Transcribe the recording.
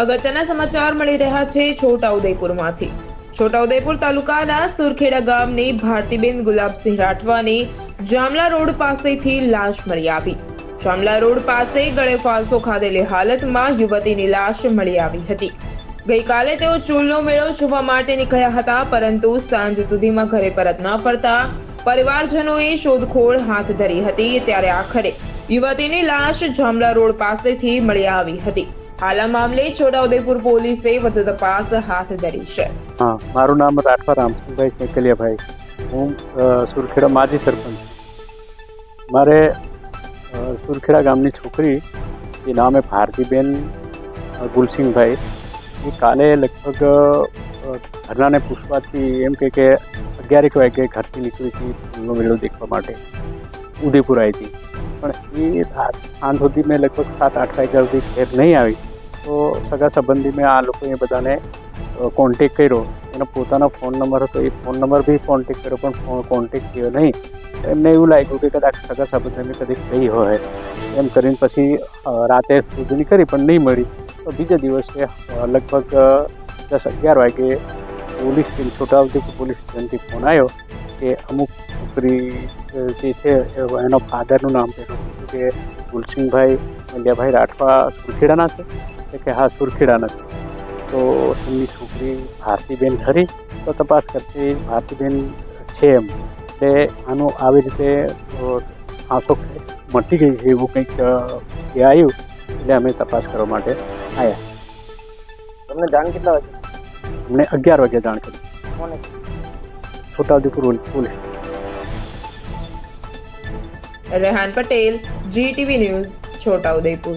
અગત્યના સમાચાર મળી રહ્યા છે છોટાઉદેપુરમાંથી. છોટાઉદેપુર તાલુકાના સુરખેડા ગામની ભારતીબેન ગુલાબસિંહ રાઠવાની જામલા રોડ પાસેથી લાશ મળી આવી. જામલા રોડ પાસે ગળે ફાંસો ખાધેલી હાલતમાં યુવતીની લાશ મળી આવી હતી. ગઈકાલે તેઓ ચૂલનો મેળો જોવા માટે નીકળ્યા હતા, પરંતુ સાંજ સુધીમાં ઘરે પરત ન ફરતા પરિવારજનોએ શોધખોળ હાથ ધરી હતી, ત્યારે આખરે યુવતીની લાશ જામલા રોડ પાસેથી મળી આવી હતી. હાલ આ મામલે છોટાઉદેપુર પોલીસે વધુ તપાસ હાથ ધરી છે. હા, મારું નામ રાઠવા રામસિંહભાઈ સેકલિયાભાઈ હું સુરખેડા માજી સરપંચ મારે સુરખેડા ગામની છોકરી, એ નામે ભારતીબેન ગુલસિંહભાઈ. એ કાલે લગભગ ઘરનાને પૂછવાથી એમ કે કે અગિયારેક વાગે ઘરથી નીકળી હતી ફૂલનો મેળો દેખવા માટે. ઉદયપુર આવી હતી. પણ એ સાંજ સુધી મેં લગભગ સાત, આઠ વાગ્યા સુધી ઘેર નહીં આવી. તો સગા સંબંધી મેં આ લોકોએ બધાને કોન્ટેક કર્યો. એનો પોતાનો ફોન નંબર હતો. એ ફોન નંબર બી કોન્ટેક કર્યો, પણ કોન્ટેક થયો નહીં. એમને એવું લાગ્યું કે કદાચ સગા સંબંધીને કદી થઈ હોય. એમ કરીને પછી રાતે શોધની કરી, પણ નહીં મળી. તો બીજા દિવસે લગભગ દસ અગિયાર વાગે પોલીસ છોટાઉદેપુર પોલીસ સ્ટેશનથી ફોન આવ્યો કે અમુક છોકરી જે છે એનો ફાધરનું નામ પેલું કે ગુલસિંહભાઈ મલ્યાભાઈ રાઠવા સુરખેડાના છે. એ કે હા સુરખીડા નથી. તો એમની છોકરી ભારતીબેન ખરી. તો તપાસ કરતી ભારતીબેન છે એમ. એટલે આનું આવી રીતે આંસો મટી ગઈ છે એવું કંઈક એ આવ્યું. એટલે અમે તપાસ કરવા માટે આવ્યા તમને જાણ કેટલા વાગે? અમને અગિયાર વાગે જાણ કરી. Chhota Udepur police. Rehan Patel GTV news Chhota Udepur.